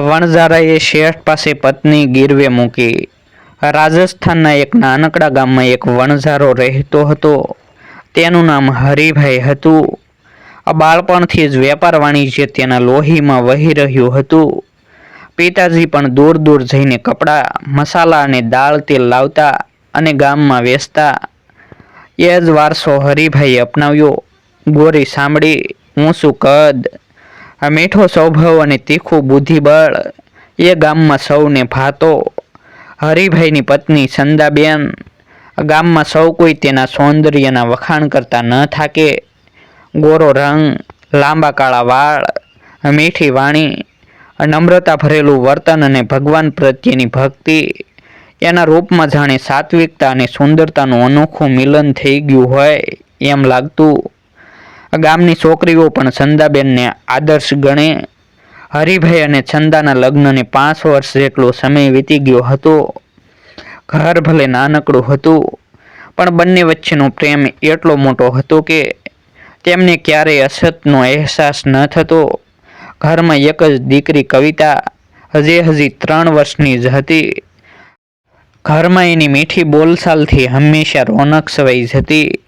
વણઝારાએ શેઠ પાસે પત્ની ગીરવે મૂકી. રાજસ્થાનના એક નાનકડા ગામમાં એક વણઝારો રહેતો હતો. તેનું નામ હરિભાઈ હતું. આ બાળપણથી જ વેપાર વાણિજ્ય તેના લોહીમાં વહી રહ્યું હતું. પિતાજી પણ દૂર દૂર જઈને કપડાં, મસાલા અને દાળ તેલ લાવતા અને ગામમાં વેચતા. એ જ વારસો હરિભાઈએ અપનાવ્યો. ગોરી સાંભળી, ઊંચું કદ આ મીઠો સ્વભાવ અને તીખું બુદ્ધિબળ એ ગામમાં સૌને ભાતો. હરિભાઈની પત્ની સંદાબેન ગામમાં સૌ કોઈ તેના સૌંદર્યના વખાણ કરતા ન થાકે. ગોરો રંગ, લાંબા કાળા વાળ, મીઠી વાણી નમ્રતા ભરેલું વર્તન અને ભગવાન પ્રત્યેની ભક્તિ. એના રૂપમાં જાણે સાત્વિકતા અને સુંદરતાનું અનોખું મિલન થઈ ગયું હોય એમ લાગતું. ગામની છોકરીઓ પણ છંદાબેનને આદર્શ ગણે હરિભાઈ અને છંદાના લગ્નને પાંચ વર્ષ જેટલો સમય વીતી ગયો હતો. ઘર ભલે નાનકડું હતું, પણ બંને વચ્ચેનો પ્રેમ એટલો મોટો હતો કે તેમને ક્યારેય અસતનો અહેસાસ ન થતો. ઘરમાં એક જ દીકરી કવિતા હજી હજી ત્રણ વર્ષની જ હતી. ઘરમાં એની મીઠી બોલચાલથી હંમેશા રોનક સવાઈ જતી.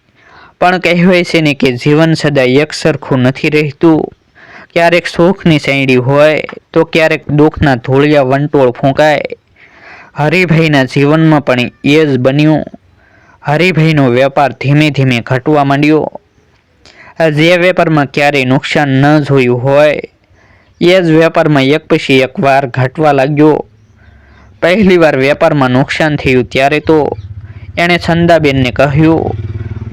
પણ કહેવાય છે ને કે જીવન સદાય એક સરખું નથી રહેતું. ક્યારેક સુખની સૈડી હોય તો ક્યારેક દુઃખના ધૂળિયા વંટોળ ફૂંકાય. હરિભાઈના જીવનમાં પણ એ જ બન્યું. હરિભાઈનો વેપાર ધીમે ધીમે ઘટવા માંડ્યો. જે વેપારમાં ક્યારેય નુકસાન ન જોયું હોય, એ જ વેપારમાં એક પછી એક વાર ઘટવા લાગ્યો. પહેલી વાર વેપારમાં નુકસાન થયું ત્યારે તો એણે ચંદાબેનને કહ્યું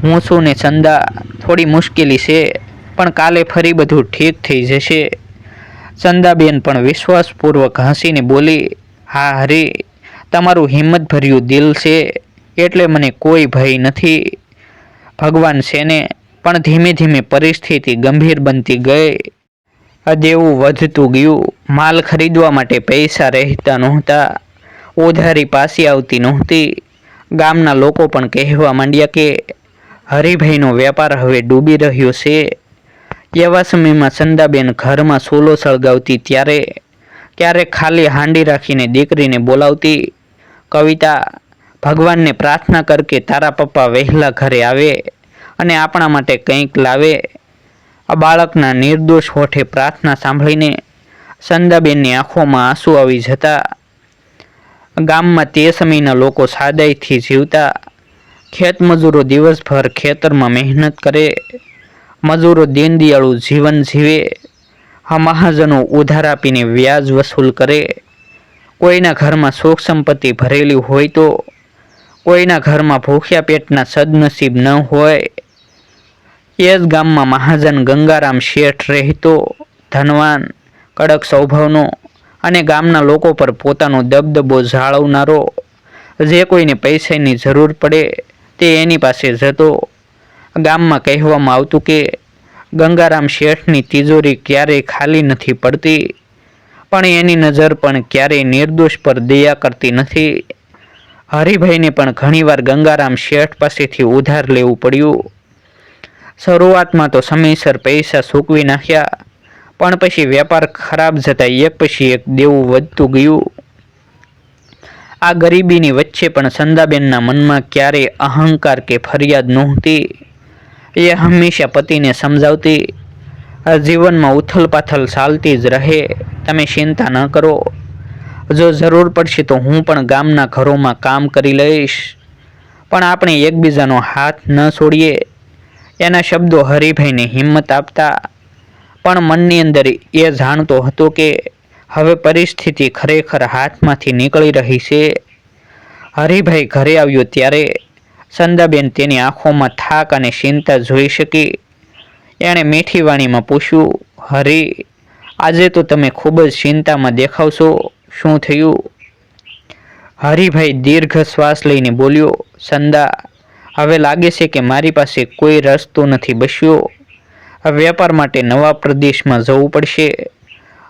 હું છું ને ચંદા થોડી મુશ્કેલી છે, પણ કાલે ફરી બધું ઠીક થઈ જશે. ચંદાબેન પણ વિશ્વાસપૂર્વક હસીને બોલી, હા હરી, તમારું હિંમતભર્યું દિલ છે, એટલે મને કોઈ ભય નથી. ભગવાન છે પણ ધીમે ધીમે પરિસ્થિતિ ગંભીર બનતી ગઈ. અદેવું વધતું ગયું. માલ ખરીદવા માટે પૈસા રહેતા નહોતા. ઓધારી પાસી આવતી નહોતી. ગામના લોકો પણ કહેવા માંડ્યા કે હરિભાઈનો વેપાર હવે ડૂબી રહ્યો છે. એવા સમયમાં ચંદાબેન ઘરમાં સોલો સળગાવતી ત્યારે ક્યારેક ખાલી હાંડી રાખીને દીકરીને બોલાવતી કવિતા ભગવાનને પ્રાર્થના કર કે તારા પપ્પા વહેલા ઘરે આવે અને આપણા માટે કંઈક લાવે. આ બાળકના નિર્દોષ હોઠે પ્રાર્થના સાંભળીને સંદાબેનની આંખોમાં આંસુ આવી જતા. ગામમાં તે સમયના લોકો સાદાઈથી જીવતા. ખેતમજૂરો દિવસભર ખેતરમાં મહેનત કરે, મજૂરો દીનદયાળુ જીવન જીવે, આ મહાજનો ઉધાર આપીને વ્યાજ વસૂલ કરે. કોઈના ઘરમાં સુખ સંપત્તિ ભરેલી હોય તો કોઈના ઘરમાં ભૂખ્યા પેટના સદનસીબ ન હોય. એ જ ગામમાં મહાજન ગંગારામ શેઠ રહેતો ધનવાન, કડક સ્વભાવનો અને ગામના લોકો પર પોતાનો દબદબો જાળવનારો. જે કોઈને પૈસાની જરૂર પડે તે એની પાસે જતો ગામમાં કહેવામાં આવતું કે ગંગારામ શેઠની તિજોરી ક્યારેય ખાલી નથી પડતી, પણ એની નજર પણ ક્યારેય નિર્દોષ પર દયા કરતી નથી. હરિભાઈને પણ ઘણીવાર ગંગારામ શેઠ પાસેથી ઉધાર લેવું પડ્યું. શરૂઆતમાં તો સમયસર પૈસા સૂકવી નાખ્યા, પણ પછી વેપાર ખરાબ જતા એક પછી એક દેવું વધતું ગયું. આ ગરીબીની વચ્ચે પણ સંદાબેનના મનમાં ક્યારેય અહંકાર કે ફરિયાદ નહોતી. એ હંમેશા પતિને સમજાવતી, આ જીવનમાં ઉથલપાથલ ચાલતી જ રહે, તમે ચિંતા ન કરો. જો જરૂર પડશે તો હું પણ ગામના ઘરોમાં કામ કરી લઈશ. પણ આપણે એકબીજાનો હાથ ન છોડીએ. એના શબ્દો હરિભાઈને હિંમત આપતા, પણ મનની અંદર એ જાણતો હતો કે હવે પરિસ્થિતિ ખરેખર હાથમાંથી નીકળી રહી છે. હરિભાઈ ઘરે આવ્યો ત્યારે સંદાબેન તેની આંખોમાં થાક અને ચિંતા જોઈ શકી. એણે મીઠી વાણીમાં પૂછ્યું, હરી, આજે તો તમે ખૂબ જ ચિંતામાં દેખાવશો. શું થયું? હરિભાઈ દીર્ઘ શ્વાસ લઈને બોલ્યો, સંદા, હવે લાગે છે કે મારી પાસે કોઈ રસ્તો નથી બસ્યો. વેપાર માટે નવા પ્રદેશમાં જવું પડશે.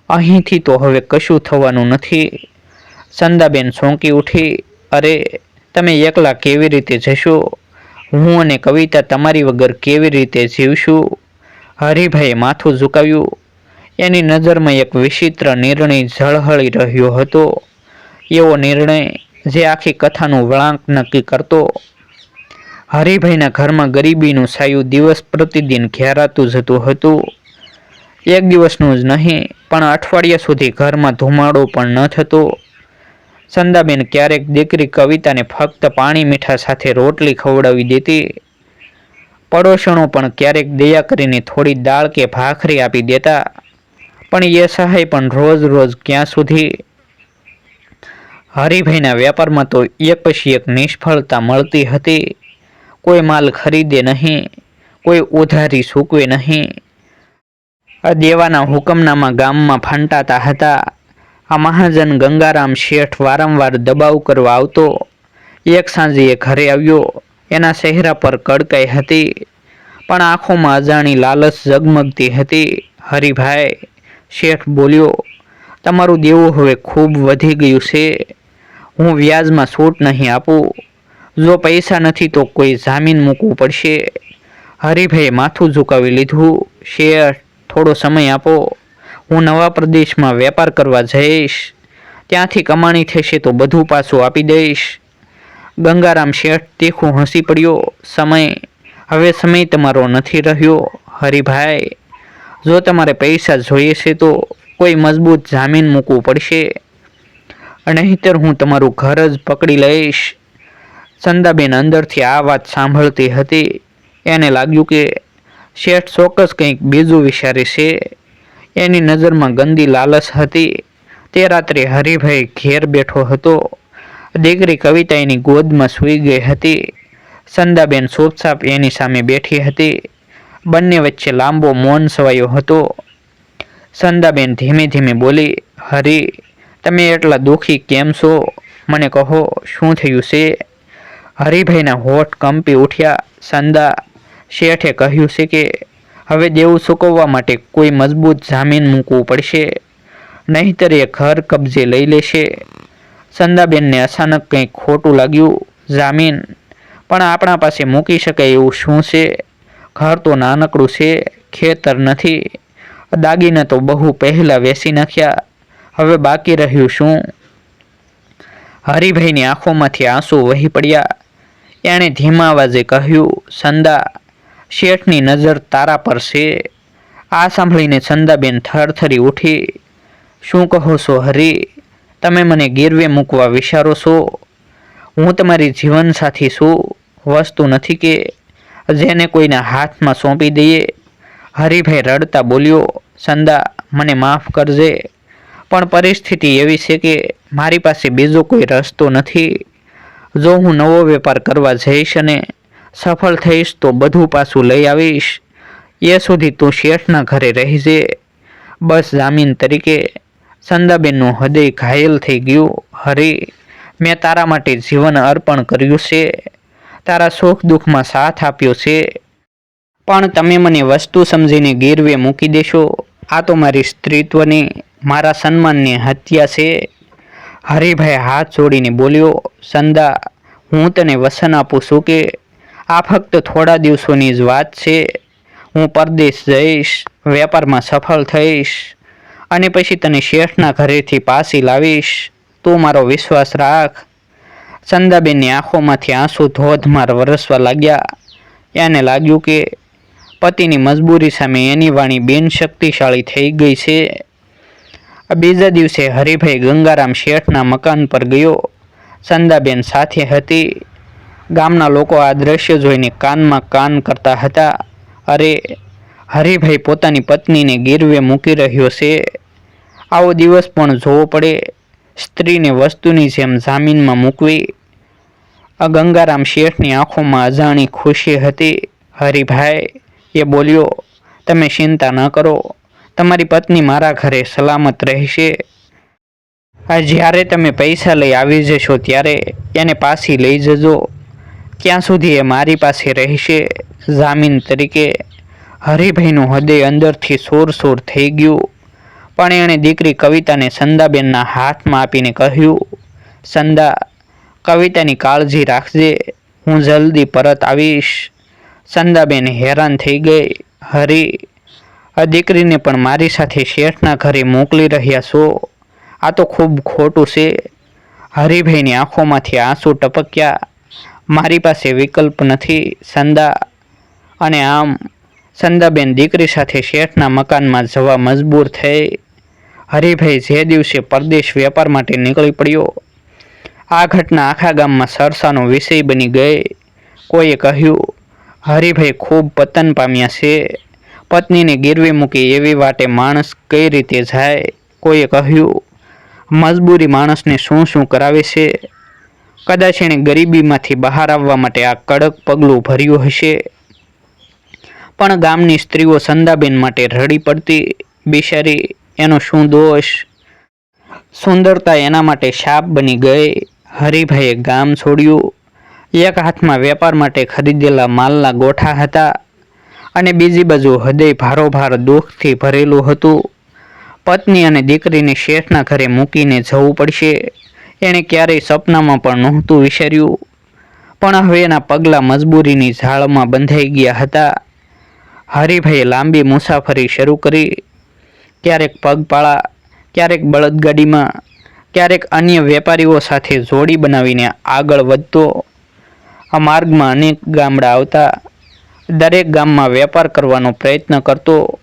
અહીંથી તો હવે કશું થવાનું નથી. સંદાબેન સોંકી ઉઠી, અરે, તમે એકલા કેવી રીતે જશો? હું અને કવિતા તમારી વગર કેવી રીતે જીવશું? હરિભાઈએ માથું ઝુકાવ્યું. એની નજરમાં એક વિચિત્ર નિર્ણય ઝળહળી રહ્યો હતો. એવો નિર્ણય જે આખી કથાનું વળાંક નક્કી કરતો. હરિભાઈના ઘરમાં ગરીબીનું સાયું દિવસ પ્રતિદિન ઘેરાતું જતું હતું. એક દિવસનું જ નહીં પણ અઠવાડિયા સુધી ઘરમાં ધુમાડો પણ ન થતો. સંદાબેન ક્યારેક દીકરી કવિતાને ફક્ત પાણી મીઠા સાથે રોટલી ખવડાવી દેતી. પડોશણો પણ ક્યારેક દયા કરીને થોડી દાળ કે ભાખરી આપી દેતા. પણ એ સહાય પણ રોજ રોજ ક્યાં સુધી? હરિભાઈના વેપારમાં તો એક પછી એક નિષ્ફળતા મળતી હતી. કોઈ માલ ખરીદે નહીં, કોઈ ઉધારી સૂકવે નહીં. દેવાના હુકમનામા ગામમાં ફંટાતા હતા. આ મહાજન ગંગારામ શેઠ વારંવાર દબાવ કરવા આવતો. એક સાંજે એ ઘરે આવ્યો. એના ચહેરા પર કડકાઈ હતી. પણ આંખોમાં અજાણી લાલચ ઝગમગતી હતી. હરિભાઈ, શેઠ બોલ્યો, તમારું દેવું હવે ખૂબ વધી ગયું છે. હું વ્યાજમાં છૂટ નહીં આપું. જો પૈસા નથી તો કોઈ જામીન મૂકવું પડશે. હરિભાઈએ માથું ઝુકાવી લીધું. શેઠ થોડો સમય આપો. હું નવા પ્રદેશમાં વેપાર કરવા જઈશ. ત્યાંથી કમાણી થશે તો બધું પાછું આપી દઈશ. ગંગારામ શેઠ તીખું હસી પડ્યો. સમય, હવે સમય તમારો નથી રહ્યો, હરિભાઈ. જો તમારે પૈસા જોઈએ છે તો કોઈ મજબૂત જામીન મૂકવું પડશે. નહીંતર હું તમારું ઘર જ પકડી લઈશ. ચંદાબેન અંદરથી આ વાત સાંભળતી હતી. એને લાગ્યું કે શેઠ ચોક્કસ કંઈક બીજું વિચારે છે? એની નજરમાં ગંદી લાલચ હતી. તે રાત્રે હરિભાઈ ઘેર બેઠો હતો. દીકરી કવિતા એની ગોદમાં સૂઈ ગઈ હતી. સંદાબેન સોપસાપ એની સામે બેઠી હતી. બંને વચ્ચે લાંબો મૌન સવાયો હતો. સંદાબેન ધીમે ધીમે બોલી, હરી, તમે એટલા દુઃખી કેમ છો? મને કહો, શું થયું છે? હરિભાઈના હોઠ કંપી ઉઠ્યા. સંદા શેઠે કહ્યું છે કે, હવે દેવું ચૂકવવા માટે કોઈ મજબૂત જામીન મૂકવું પડશે. નહીંતર એ ઘર કબજે લઈ લેશે. સંદાબેનને અચાનક કંઈક ખોટું લાગ્યું. જામીન? પણ આપણા પાસે મૂકી શકાય એવું શું છે? ઘર તો નાનકડું છે, ખેતર નથી. દાગીના તો બહુ પહેલાં વેસી નાખ્યા. હવે બાકી રહ્યું શું? હરિભાઈની આંખોમાંથી આંસુ વહી પડ્યા. એણે ધીમા અવાજે કહ્યું, સંદા શેઠની નજર તારા પર છે. આ સાંભળીને ચંદાબેન થરથરી ઉઠી. શું કહો છો હરી? તમે મને ગીરવે મૂકવા વિચારો છો? હું તમારી જીવનસાથી છું. વસ્તુ નથી કે જેને કોઈના હાથમાં સોંપી દઈએ. હરિભાઈ રડતા બોલ્યો સંદા મને માફ કરજે. પણ પરિસ્થિતિ એવી છે કે મારી પાસે બીજો કોઈ રસ્તો નથી. જો હું નવો વેપાર કરવા જઈશ અને સફળ થઈશ તો બધું પાછું લઈ આવીશ. એ સુધી તું શેઠના ઘરે રહીજે બસ જામીન તરીકે સંદાબેનનું હૃદય ઘાયલ થઈ ગયું. હરી, મેં તારા માટે જીવન અર્પણ કર્યું છે. તારા સુખ દુઃખમાં સાથ આપ્યો છે. પણ તમે મને વસ્તુ સમજીને ગીરવે મૂકી દેશો. આ તો મારી સ્ત્રીત્વની, મારા સન્માનની હત્યા છે. હરિભાઈ હાથ જોડીને બોલ્યો, સંદા, હું તને વસન આપું છું કે આ ફક્ત થોડા દિવસોની જ વાત છે. હું પરદેશ જઈશ, વેપારમાં સફળ થઈશ અને પછી તને શેઠના ઘરેથી પાછી લાવીશ. તું મારો વિશ્વાસ રાખ. ચંદાબેનની આંખોમાંથી આંસુ ધોધમાર વરસવા લાગ્યા. એને લાગ્યું કે પતિની મજબૂરી સામે એની વાણી બિનશક્તિશાળી થઈ ગઈ છે. બીજા દિવસે હરિભાઈ ગંગારામ શેઠના મકાન પર ગયો. ચંદાબેન સાથે હતી. ગામના લોકો આ દ્રશ્ય જોઈને કાનમાં કાન કરતા હતા. અરે, હરિભાઈ પોતાની પત્નીને ગીરવે મૂકી રહ્યો છે. આવો દિવસ પણ જોવો પડે. સ્ત્રીને વસ્તુની જેમ જામીનમાં મૂકવી. આ ગંગારામ શેઠની આંખોમાં અજાણી ખુશી હતી. હરિભાઈ, એ બોલ્યો, તમે ચિંતા ન કરો. તમારી પત્ની મારા ઘરે સલામત રહેશે. આ જ્યારે તમે પૈસા લઈ આવી જશો ત્યારે એને પાછી લઈ જજો. ક્યાં સુધી એ મારી પાસે રહેશે. જામીન તરીકે હરિભાઈનું હૃદય અંદરથી સોર સોર થઈ ગયું. પણ એણે દીકરી કવિતાને સંદાબેનના હાથમાં આપીને કહ્યું, સંદા, કવિતાની કાળજી રાખજે. હું જલ્દી પરત આવીશ. સંદાબેન હેરાન થઈ ગઈ. હરી, આ દીકરીને પણ મારી સાથે શેઠના ઘરે મોકલી રહ્યા છો. આ તો ખૂબ ખોટું છે. હરિભાઈની આંખોમાંથી આંસુ ટપક્યા. મારી પાસે વિકલ્પ નથી, સંદા અને આમ સંદાબેન દીકરી સાથે શેઠના મકાનમાં જવા મજબૂર થઈ. હરિભાઈ જે દિવસે પરદેશ વેપાર માટે નીકળી પડ્યો, આ ઘટના આખા ગામમાં સરસાનો વિષય બની ગઈ. કોઈએ કહ્યું, હરિભાઈ ખૂબ પતન પામ્યા છે. પત્નીને ગીરવી મૂકી એવી વાટે માણસ કઈ રીતે જાય? કોઈએ કહ્યું, મજબૂરી માણસને શું શું કરાવે છે? કદાચ એણે ગરીબીમાંથી બહાર આવવા માટે આ કડક પગલું ભર્યું હશે. પણ ગામની સ્ત્રીઓ સંદાબેન માટે રડી પડતી બિચારી એનો શું દોષ? સુંદરતા એના માટે શાપ બની ગઈ. હરિભાઈએ ગામ છોડ્યું. એક હાથમાં વેપાર માટે ખરીદેલા માલના ગોઠા હતા અને બીજી બાજુ હૃદય ભારોભાર દુઃખથી ભરેલું હતું. પત્ની અને દીકરીને શેઠના ઘરે મૂકીને જવું પડશે. એણે ક્યારેય સપનામાં પણ નહોતું વિચાર્યું પણ હવે એના પગલાં મજબૂરીની ઝાળમાં બંધાઈ ગયા હતા. હરિભાઈએ લાંબી મુસાફરી શરૂ કરી. ક્યારેક પગપાળા, ક્યારેક બળદગાડીમાં, ક્યારેક અન્ય વેપારીઓ સાથે જોડી બનાવીને આગળ વધતો. આ માર્ગમાં અનેક ગામડા આવતા. દરેક ગામમાં વેપાર કરવાનો પ્રયત્ન કરતો.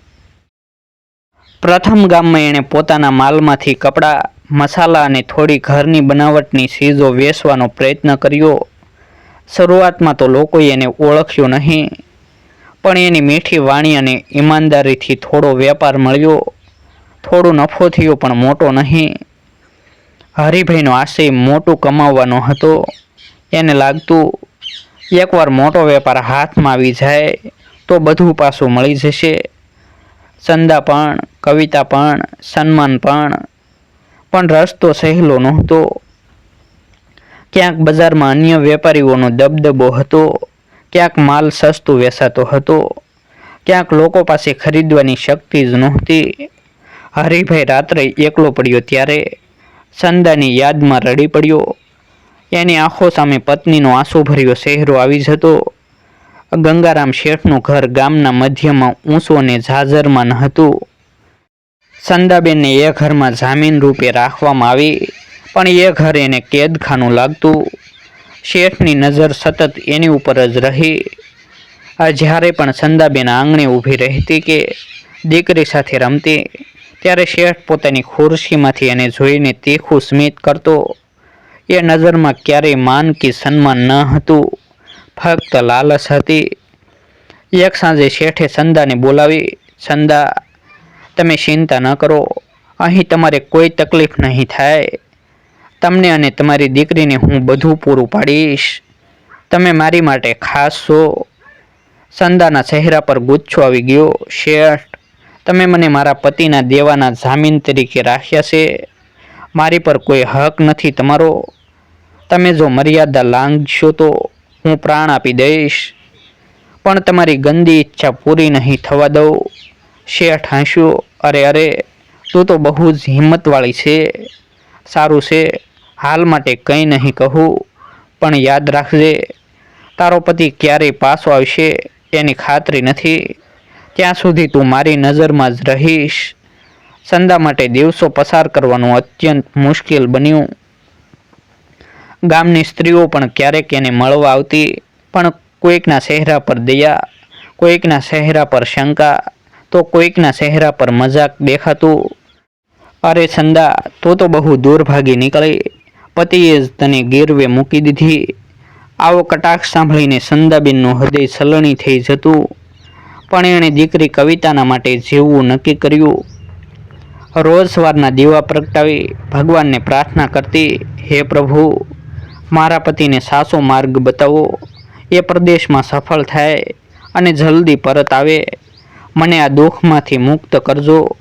પ્રથમ ગામમાં એણે પોતાના માલમાંથી કપડાં મસાલા અને થોડી ઘરની બનાવટની ચીજો વેચવાનો પ્રયત્ન કર્યો. શરૂઆતમાં તો લોકોએ એને ઓળખ્યો નહીં, પણ એની મીઠી વાણી અને ઈમાનદારીથી થોડો વેપાર મળ્યો. થોડો નફો થયો, પણ મોટો નહીં. હરિભાઈનો આશય મોટું કમાવવાનો હતો. એને લાગતું, એકવાર મોટો વેપાર હાથમાં આવી જાય, તો બધું પાછું મળી જશે. ચંદા પણ, કવિતા પણ, સન્માન પણ પણ રસ્તો સહેલો નહોતો. ક્યાંક બજારમાં અન્ય વેપારીઓનો દબદબો હતો, ક્યાંક માલ સસ્તું વેચાતો હતો, ક્યાંક લોકો પાસે ખરીદવાની શક્તિ જ નહોતી. હરિભાઈ રાત્રે એકલો પડ્યો ત્યારે સંદાની યાદમાં રડી પડ્યો. એની આંખો સામે પત્નીનો આંસુભર્યો ચહેરો આવી જતો. ગંગારામ શેઠનું ઘર ગામના મધ્યમાં ઊંચો અને ઝાઝરમાં હતું. સંદાબેનને એ ઘરમાં જામીન રૂપે રાખવામાં આવી, પણ એ ઘર એને કેદખાનું લાગતું. શેઠની નજર સતત એની ઉપર જ રહી. જ્યારે પણ સંદાબેન આંગણે ઊભી રહેતી કે દીકરી સાથે રમતી, ત્યારે શેઠ પોતાની ખુરશીમાંથી એને જોઈને તીખું સ્મિત કરતો. એ નજરમાં ક્યારેય માન કે સન્માન ન હતું, ફક્ત લાલચ હતી. એક સાંજે શેઠે સંદાને બોલાવી સંદા તમે ચિંતા ન કરો. અહીં તમારે કોઈ તકલીફ નહીં થાય. તમને અને તમારી દીકરીને હું બધું પૂરું પાડીશ. તમે મારી માટે ખાસ છો. સંદાના ચહેરા પર ગુચ્છો આવી ગયો. શેઠ, તમે મને મારા પતિના દેવાના જામીન તરીકે રાખ્યા છે. મારી પર કોઈ હક નથી તમારો. તમે જો મર્યાદા લાંઘશો તો હું પ્રાણ આપી દઈશ. પણ તમારી ગંદી ઈચ્છા પૂરી નહીં થવા દઉં. શેઠ હાંસ્યો. અરે અરે, તું તો બહુ જ હિંમતવાળી છે. સારું છે. હાલ માટે કંઈ નહીં કહું, પણ યાદ રાખજે, તારો પતિ ક્યારેય પાછો આવશે એની ખાતરી નથી. ત્યાં સુધી તું મારી નજરમાં જ રહીશ. સંદા માટે દિવસો પસાર કરવાનું અત્યંત મુશ્કેલ બન્યું. ગામની સ્ત્રીઓ પણ ક્યારેક એને મળવા આવતી, પણ કોઈકના ચહેરા પર દયા, કોઈકના ચહેરા પર શંકા તો કોઈકના ચહેરા પર મજાક દેખાતું, અરે છંદા તો તો બહુ દૂરભાગી નીકળી. પતિએ જ તને ગીરવે મૂકી દીધી. આવો કટાક્ષ સાંભળીને સંદાબેનનું હૃદય સલણી થઈ જતું. પણ એણે દીકરી કવિતાના માટે જીવવું નક્કી કર્યું. રોજ સવારના દીવા પ્રગટાવી ભગવાનને પ્રાર્થના કરતી, હે પ્રભુ, મારા પતિને સાચો માર્ગ બતાવો. એ પ્રદેશમાં સફળ થાય અને જલ્દી પરત આવે. મને આ દુઃખમાંથી મુક્ત કરજો.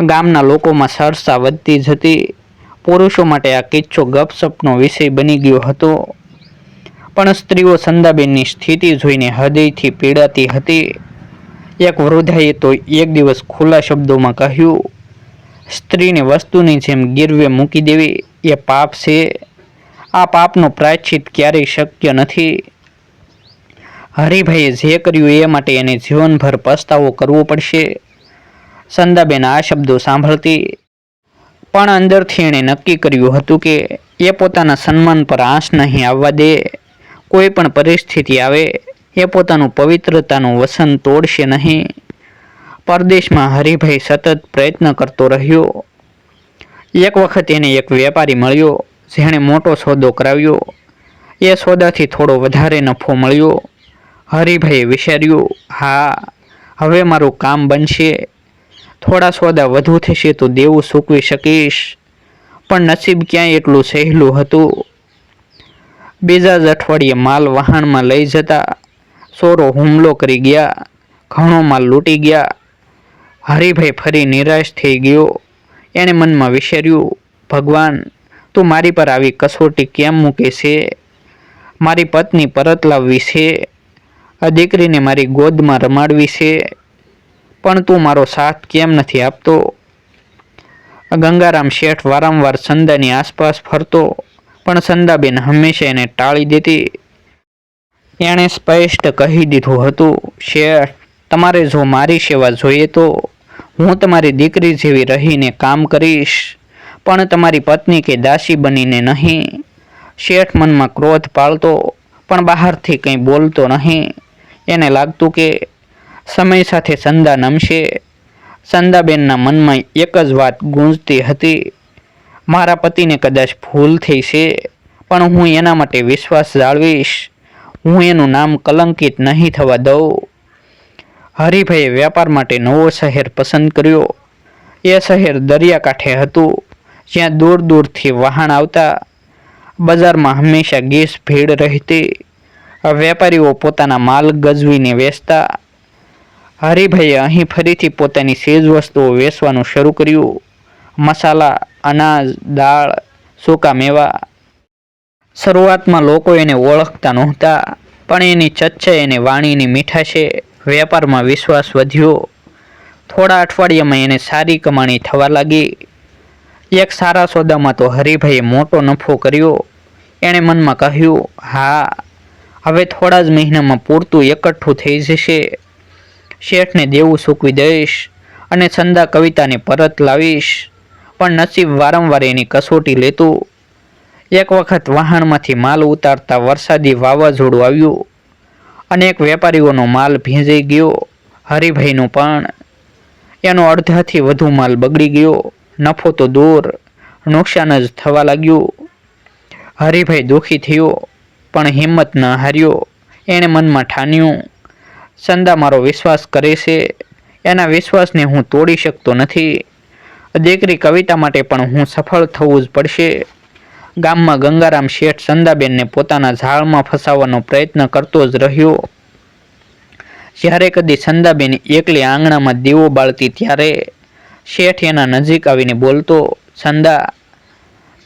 ગામના લોકોમાં સરસા વધતી જતી પુરુષો માટે આ કિચ્છો ગપસપનો વિષય બની ગયો હતો. પણ સ્ત્રીઓ સંદાબેનની સ્થિતિ જોઈને હૃદયથી પીડાતી હતી. એક વૃદ્ધાએ તો એક દિવસ ખુલ્લા શબ્દોમાં કહ્યું, સ્ત્રીને વસ્તુની જેમ ગીરવે મૂકી દેવી એ પાપ છે. આ પાપનો પ્રાયશ્ચિત ક્યારેય શક્ય નથી. હરિભાઈએ જે કર્યું એ માટે એને જીવનભર પસ્તાવો કરવો પડશે. સંદાબેન આ શબ્દો સાંભળતી પણ અંદરથી એણે નક્કી કર્યું હતું કે એ પોતાના સન્માન પર આંસ નહીં આવવા દે. કોઈ પણ પરિસ્થિતિ આવે, એ પોતાનું પવિત્રતાનું વસન તોડશે નહીં. પરદેશમાં હરિભાઈ સતત પ્રયત્ન કરતો રહ્યો. એક વખત એને એક વેપારી મળ્યો, જેણે મોટો સોદો કરાવ્યો. એ સોદાથી થોડો વધારે નફો મળ્યો. હરિભાઈએ વિચાર્યું, હા, હવે મારું કામ બનશે. થોડા સોદા વધુ થશે તો દેવું સૂકવી શકીશ. પણ નસીબ ક્યાંય એટલું સહેલું હતું. બીજા જ અઠવાડિયે માલ વહાણમાં લઈ જતા સોરો હુમલો કરી ગયા. ઘણો માલ લૂંટી ગયા. હરિભાઈ ફરી નિરાશ થઈ ગયો. એણે મનમાં વિચાર્યું, ભગવાન, તું મારી પર આવી કસોટી કેમ મૂકે છે? મારી પત્ની પરત લાવવી છે. આ દીકરીને મારી ગોદમાં રમાડવી છે, પણ તું મારો સાથ કેમ નથી આપતો? ગંગારામ શેઠ વારંવાર સંદાની આસપાસ ફરતો, પણ સંદાબેન હંમેશા એને ટાળી દેતી. એણે સ્પષ્ટ કહી દીધું હતું, શેઠ, તમારે જો મારી સેવા જોઈએ તો હું તમારી દીકરી જેવી રહીને કામ કરીશ, પણ તમારી પત્ની કે દાસી બનીને નહીં. શેઠ મનમાં ક્રોધ પાળતો, પણ બહારથી કંઈ બોલતો નહીં. એને લાગતું કે સમય સાથે સંદા નમશે. સંદાબેનના મનમાં એક જ વાત ગૂંજતી હતી. મારા પતિને કદાચ ભૂલ થઈ છે, પણ હું એના માટે વિશ્વાસ જાળવીશ. હું એનું નામ કલંકિત નહીં થવા દઉં. હરિભાઈએ વેપાર માટે નવો શહેર પસંદ કર્યો. એ શહેર દરિયાકાંઠે હતું, જ્યાં દૂર દૂરથી વહાણ આવતા બજારમાં હંમેશા ગેસ ભીડ રહેતી. વેપારીઓ પોતાના માલ ગજવીને વેચતા, હરિભાઈએ અહીં ફરીથી પોતાની સેજ વસ્તુઓ વેચવાનું શરૂ કર્યું. મસાલા, અનાજ, દાળ, સૂકા મેવા. શરૂઆતમાં લોકો એને ઓળખતા નહોતા, પણ એની ચચ્ચા એને વાણીની મીઠાશે. વેપારમાં વિશ્વાસ વધ્યો. થોડા અઠવાડિયામાં એને સારી કમાણી થવા લાગી. એક સારા સોદામાં તો હરિભાઈએ મોટો નફો કર્યો. એણે મનમાં કહ્યું, હા હવે થોડા જ મહિનામાં પૂરતું એકઠું થઈ જશે. શેઠને દેવું સૂકવી દઈશ અને છંદા કવિતાને પરત લાવીશ. પણ નસીબ વારંવાર એની કસોટી લેતું. એક વખત વાહણમાંથી માલ ઉતારતા વરસાદી વાવાઝોડું આવ્યું. અનેક વેપારીઓનો માલ ભીંજાઈ ગયો, હરિભાઈનો પણ. એનો અડધાથી વધુ માલ બગડી ગયો, નફો તો દૂર, નુકસાન જ થવા લાગ્યું. હરિભાઈ દુઃખી થયો. પણ હિંમત ન હાર્યો. એણે મનમાં ઠાન્યું, સંદા મારો વિશ્વાસ કરે છે. એના વિશ્વાસને હું તોડી શકતો નથી. દીકરી કવિતા માટે પણ હું સફળ થવું જ પડશે. ગામમાં ગંગારામ શેઠ સંદાબેનને પોતાના ઝાડમાં ફસાવવાનો પ્રયત્ન કરતો જ રહ્યો. જ્યારે કદી સંદાબેન એકલી આંગણામાં દીવો બાળતી ત્યારે શેઠ એના નજીક આવીને બોલતો, સંદા,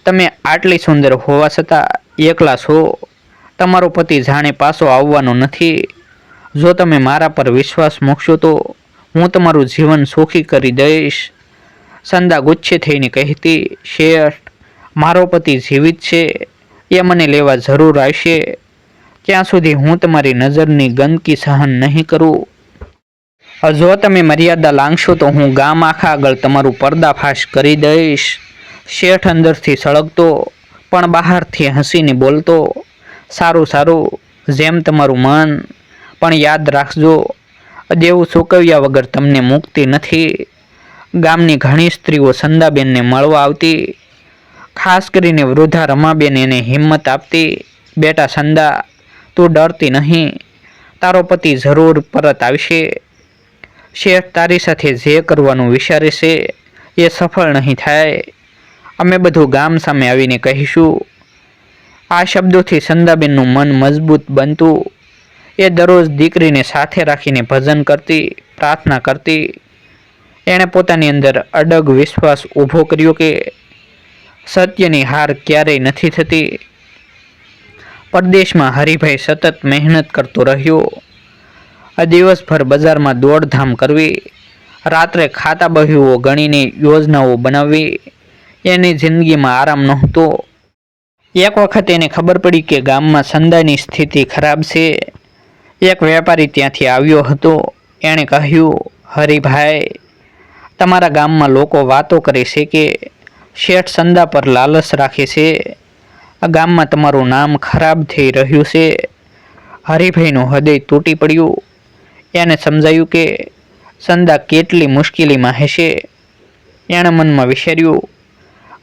તમે આટલી સુંદર હોવા છતાં એકલા છો. તમારો પતિ જાણે પાછો આવવાનો નથી. જો તમે મારા પર વિશ્વાસ મૂકશો તો હું તમારું જીવન સુખી કરી દઈશ. સંદા ગુચ્છે થઈને કહેતી, શેઠ, મારો પતિ જીવિત છે. એ મને લેવા જરૂર આવશે. ત્યાં સુધી હું તમારી નજરની ગંદકી સહન નહીં કરું. જો તમે મર્યાદા લાંગશો તો હું ગામ આખા આગળ તમારું પર્દાફાશ કરી દઈશ. શેઠ અંદરથી સળગતો, પણ બહારથી હસીને બોલતો સારું સારું જેમ તમારું મન. પણ યાદ રાખજો દેવું ચૂકવ્યા વગર તમને મુક્તિ નથી. ગામની ઘણી સ્ત્રીઓ સંદાબેનને મળવા આવતી, ખાસ કરીને વૃદ્ધા રમાબેન એને હિંમત આપતી, બેટા સંદા, તું ડરતી નહીં. તારો પતિ જરૂર પરત આવશે. શેઠ તારી સાથે જે કરવાનું વિચારે છે, એ સફળ નહીં થાય. અમે બધું ગામ સામે આવીને કહીશું. આ શબ્દોથી સંદાબેનનું મન મજબૂત બનતું. એ દરરોજ દીકરીને સાથે રાખીને ભજન કરતી, પ્રાર્થના કરતી. એણે પોતાની અંદર અડગ વિશ્વાસ ઊભો કર્યો કે સત્યની હાર ક્યારેય નથી થતી. પરદેશમાં હરિભાઈ સતત મહેનત કરતો રહ્યો. આ દિવસભર બજારમાં દોડધામ કરવી, રાત્રે ખાતા બહીઓ ગણીને યોજનાઓ બનાવવી. એની જિંદગીમાં આરામ નહોતો. એક વખત એને ખબર પડી કે ગામમાં સંદાની સ્થિતિ ખરાબ છે. એક વેપારી ત્યાંથી આવ્યો હતો. એણે કહ્યું, હરિભાઈ, તમારા ગામમાં લોકો વાતો કરે છે કે શેઠ સંદા પર લાલચ રાખે છે. આ ગામમાં તમારું નામ ખરાબ થઈ રહ્યું છે. હરિભાઈનું હૃદય તૂટી પડ્યું. એને સમજાયું કે સંદા કેટલી મુશ્કેલીમાં હશે. એણે મનમાં વિચાર્યું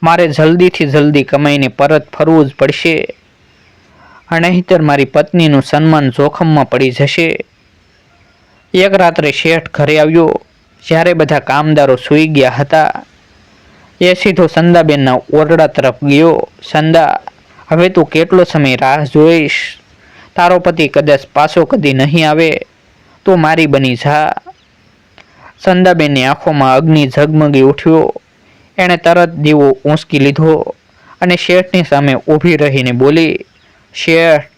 મારે જલ્દીથી જલ્દી કમાઈને પરત ફરવું જ પડશે. નહીંતર મારી પત્નીનું સન્માન જોખમમાં પડી જશે. એક રાત્રે શેઠ ઘરે આવ્યો, જ્યારે બધા કામદારો સૂઈ ગયા હતા. એ સીધો સંદાબેનના ઓરડા તરફ ગયો, સંદા, હવે તું કેટલો સમય રાહ જોઈશ? તારો પતિ કદાચ પાછો કદી નહીં આવે. તો મારી બની જા. સંદાબેનની આંખોમાં અગ્નિ ઝગમગી ઉઠ્યો. એણે તરત દીવો ઊંચકી લીધો અને શેઠની સામે ઊભી રહીને બોલી, શેઠ,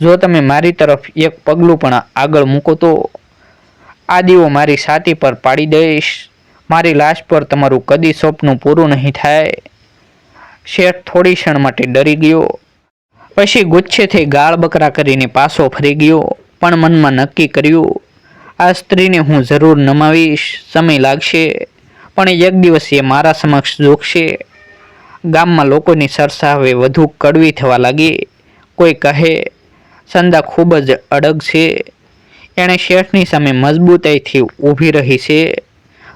જો તમે મારી તરફ એક પગલું પણ આગળ મૂકો તો આ દીવો મારી છાતી પર પાડી દઈશ. મારી લાશ પર તમારું કદી સ્વપ્ન પૂરું નહીં થાય. શેઠ થોડી ક્ષણ માટે ડરી ગયો. પછી ગુચ્છેથી ગાળ બકરા કરીને પાછો ફરી ગયો, પણ મનમાં નક્કી કર્યું, આ સ્ત્રીને હું જરૂર નમાવીશ. સમય લાગશે. પણ એક દિવસીય મારા સમક્ષ જોખશે ગામમાં લોકોની સરસાવે વધુ કડવી થવા લાગી. કોઈ કહે, સંદા ખૂબ જ અડગ છે. એણે શેઠની સામે મજબૂતાઈથી ઊભી રહી છે.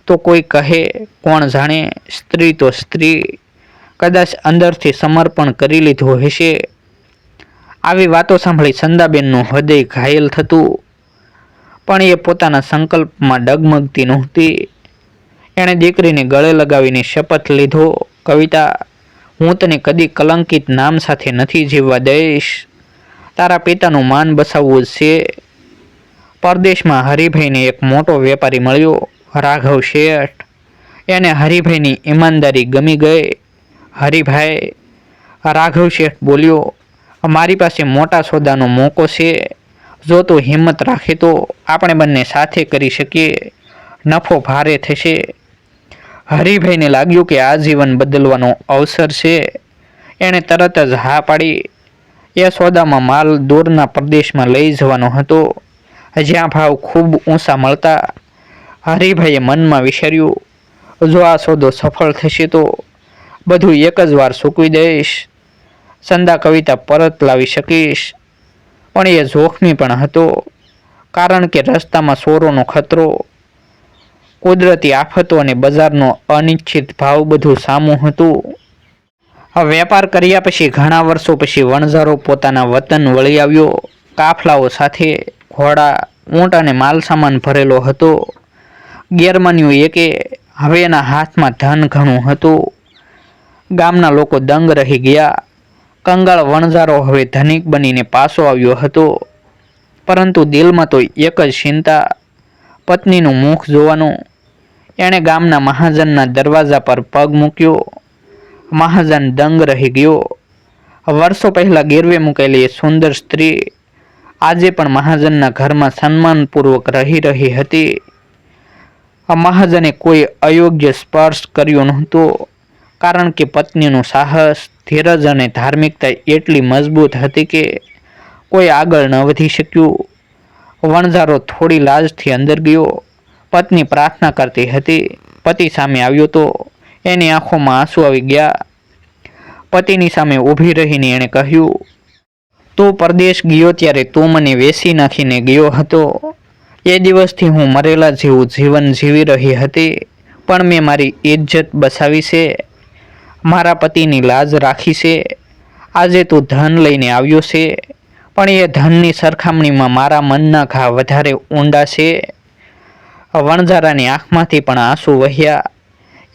તો કોઈ કહે, કોણ જાણે, સ્ત્રી તો સ્ત્રી. કદાચ અંદરથી સમર્પણ કરી લીધું હશે. આવી વાતો સાંભળી સંદાબેનનું હૃદય ઘાયલ થતું. પણ એ પોતાના સંકલ્પમાં ડગમગતી નહોતી. એણે દીકરીને ગળે લગાવીને શપથ લીધો. કવિતા, હું તને કદી કલંકિત નામ સાથે નથી જીવવા દઈશ. તારા પિતાનું માન બસાવવું છે. પરદેશમાં હરિભાઈને એક મોટો વેપારી મળ્યો, રાઘવ શેઠ. એને હરિભાઈની ઈમાનદારી ગમી ગઈ. હરિભાઈ, રાઘવ શેઠ બોલ્યો મારી પાસે મોટા સોદાનો મોકો છે. જો તું હિંમત રાખે તો આપણે બંને સાથે કરી શકીએ. નફો ભારે થશે. હરિભાઈને લાગ્યું કે આ જીવન બદલવાનો અવસર છે. એણે તરત જ હા પાડી. એ સોદામાં માલ દૂરના પ્રદેશમાં લઈ જવાનો હતો. જ્યાં ભાવ ખૂબ ઊંચા મળતા હરિભાઈએ મનમાં વિચાર્યું, જો આ સોદો સફળ થશે તો બધું એક જ વાર સૂકવી દઈશ. સંદા કવિતા પરત લાવી શકીશ. પણ એ જોખમી પણ હતો, કારણ કે રસ્તામાં સોરોનો ખતરો કુદરતી આફતો અને બજારનો અનિશ્ચિત ભાવ બધું સામું હતું. આ વેપાર કર્યા પછી ઘણા વર્ષો પછી વણઝારો પોતાના વતન વળી આવ્યો. કાફલાઓ સાથે ઘોડા, ઊંટ અને માલસામાન ભરેલો હતો. ગેરમાન્યું એ કે હવે એના હાથમાં ધન ઘણું હતું. ગામના લોકો દંગ રહી ગયા. કંગાળ વણઝારો હવે ધનિક બનીને પાછો આવ્યો હતો. પરંતુ દિલમાં તો એક જ ચિંતા, પત્નીનું મુખ જોવાનું એણે ગામના મહાજનના દરવાજા પર પગ મૂક્યો. મહાજન દંગ રહી ગયો. વર્ષો પહેલાં ગીરવે મૂકેલી સુંદર સ્ત્રી આજે પણ મહાજનના ઘરમાં સન્માનપૂર્વક રહી રહી હતી. મહાજને કોઈ અયોગ્ય સ્પર્શ કર્યો નહોતો, કારણ કે પત્નીનું સાહસ, ધીરજ અને ધાર્મિકતા એટલી મજબૂત હતી કે કોઈ આગળ ન વધી શક્યું. વણઝારો થોડી લાજથી અંદર ગયો. પત્ની પ્રાર્થના કરતી હતી. પતિ સામે આવ્યો તો એની આંખોમાં આંસુ આવી ગયા. પતિની સામે ઊભી રહીને એણે કહ્યું, તું પરદેશ ગયો ત્યારે તું મને વેસી નાખીને ગયો હતો. એ દિવસથી હું મરેલા જેવું જીવન જીવી રહી હતી, પણ મેં મારી ઇજ્જત બસાવી છે. મારા પતિની લાજ રાખી છે. આજે તું ધન લઈને આવ્યો છે, પણ એ ધનની સરખામણીમાં મારા મનના ઘા વધારે ઊંડા છે. વણઝારાની આંખમાંથી પણ આંસુ વહ્યા.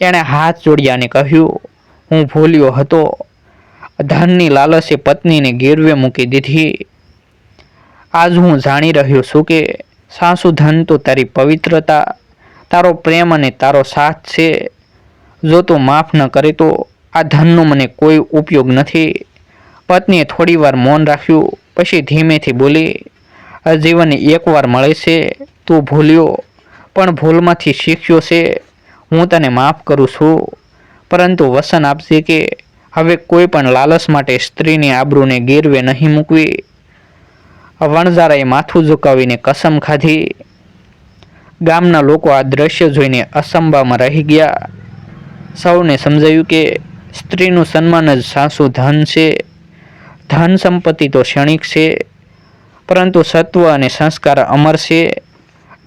એણે હાથ જોડ્યા અને કહ્યું, હું ભૂલ્યો હતો. ધનની લાલસે પત્નીને ગીરવે મૂકી દીધી. આજ હું જાણી રહ્યો છું કે સાસુ ધન તો તારી પવિત્રતા, તારો પ્રેમ અને તારો સાથ છે. જો તું માફ ન કરે તો આ ધનનો મને કોઈ ઉપયોગ નથી. પત્નીએ થોડીવાર મૌન રાખ્યું, પછી ધીમેથી બોલી જીવન એકવાર મળે છે. તું ભૂલ્યો. પણ ભૂલમાંથી શીખ્યો છે. હું તને માફ કરું છું. પરંતુ વસન આપજે કે હવે કોઈ પણ લાલચ માટે સ્ત્રીની આબરૂને ગેરવે નહીં મૂકવી. વણઝારાએ માથું ઝુકાવીને કસમ ખાધી. ગામના લોકો આ દ્રશ્ય જોઈને અસંભામાં રહી ગયા. સૌને સમજાયું કે સ્ત્રીનું સન્માન જ સાસુ ધન છે. ધન સંપત્તિ તો ક્ષણિક છે. પરંતુ સત્વ અને સંસ્કાર અમર છે.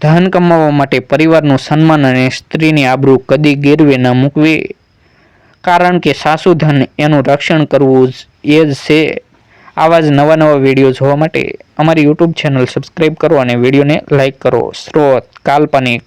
ધન કમાવવા માટે પરિવારનું સન્માન અને સ્ત્રીની આબરૂ કદી ગેરવે ન મૂકવી. કારણ કે સાસુ ધન એનું રક્ષણ કરવું એ જ છે. આવા જ નવા નવા વીડિયો જોવા માટે અમારી યુટ્યુબ ચેનલ સબસ્ક્રાઈબ કરો અને વિડીયોને લાઈક કરો. સ્ત્રોત કાલ્પનિક.